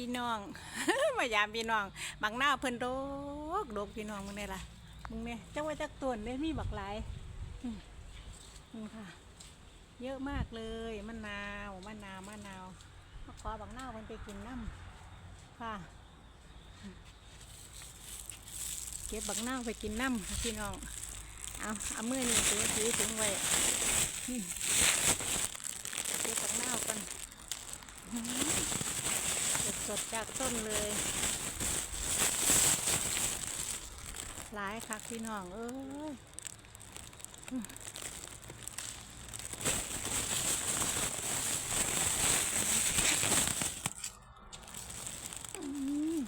พี่น้อง มายามพี่น้องบักหน้าเพิ่นโดกโดกพี่น้องมึงเนี่ยล่ะมึงเนี่ยจักว่าจักต้นเนี่ยมีบักหลายมนี่ค่ะ เยอะมากเลยมะนาวมะนาวมะนาวมาขอบักหน้าวมันไปกินน้ำค่ะ เก็บบักหน้าไปกินน้ำพี่น้องเอาเอามือนี่ถือถือถึงไว้เก็บบักหน้ากัน สดจากต้นเลย หลายคักพี่น้องเอ้ยอืมอืม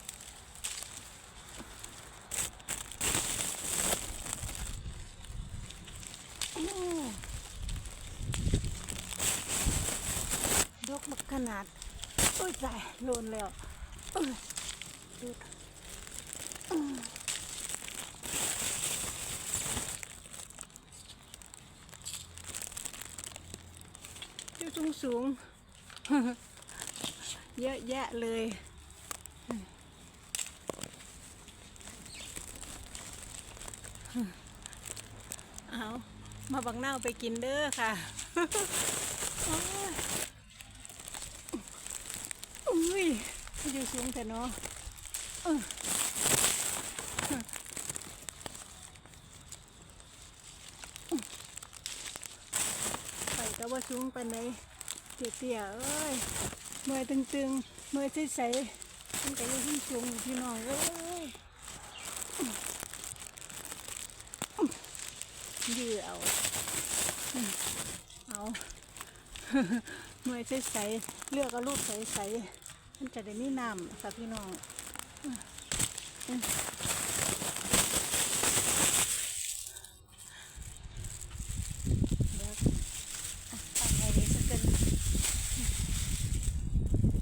โอ้ดกบักขนาด อ้ยตายโลนแล้วเอ้ยดูอยู่สูงสูง เยอะแยะเลยเอามาบังเน่าไปกินเด้อค่ะ โอ้ย อุ้ยอยู่ สูงแต่เนาะไปก็ว่าสูงไปานไหนเตี้ยๆเอ้ยเมื่อยตึงๆเมื่อยใสๆมันก็อยู่ที่สูงอยู่พี่น้องเอ้ยยื้อเอาเอาเมื่อยใสๆเลือกเอารูปใสๆ มันจะได้มีน้ำค่ะพี่น้องเดี๋ยวตั้งไว้สักเกิน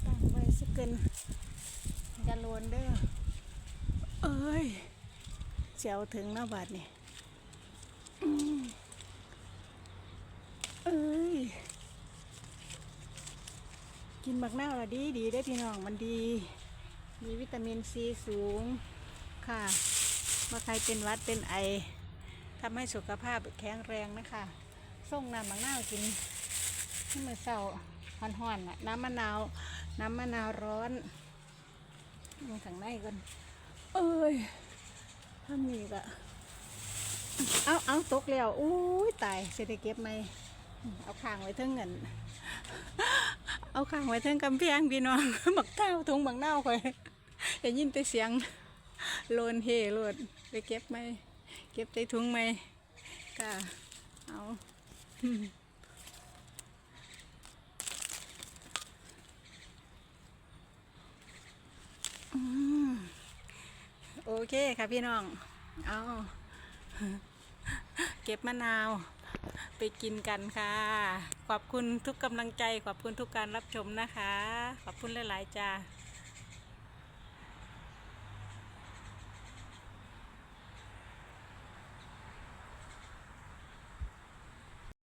ตั้งไว้สักเกินอย่าโลนเด้อ เอ้ยเจียวถึงหน้าบาดนี่อืมเอ้ย กินบักนาวละดีดีได้พี่น้องมันดี มีวิตามินซีสูงค่ะมาใครเป็นวัดเป็นไอทำให้สุขภาพแข็งแรงนะคะส่งน้ำบักนาวกินให้มือเศร้าห่อนๆน,น้ำมะนาวน้ำมะนาวร้อนมีถังในกันเอ้ยถ้ามีก็เอาเอาตกแล้วอุ้ยตายเสได็เก็บไหมเอาข้างไว้เท่งเงิน เอาข้างไว้เทิงกำแพงพี่น้องบักเต้าถุงบักเน่าคอยได้ยินแต่เสียงโลนเฮโลดไปเก็บไหมเก็บใส่ถุงไหมก็เอาโอเคค่ะพี่น้อง เอา เก็บมะนาว ไปกินกันค่ะ ขอบคุณทุกกำลังใจ ขอบคุณทุกการรับชมนะคะ ขอบคุณหลาย ๆ จ้า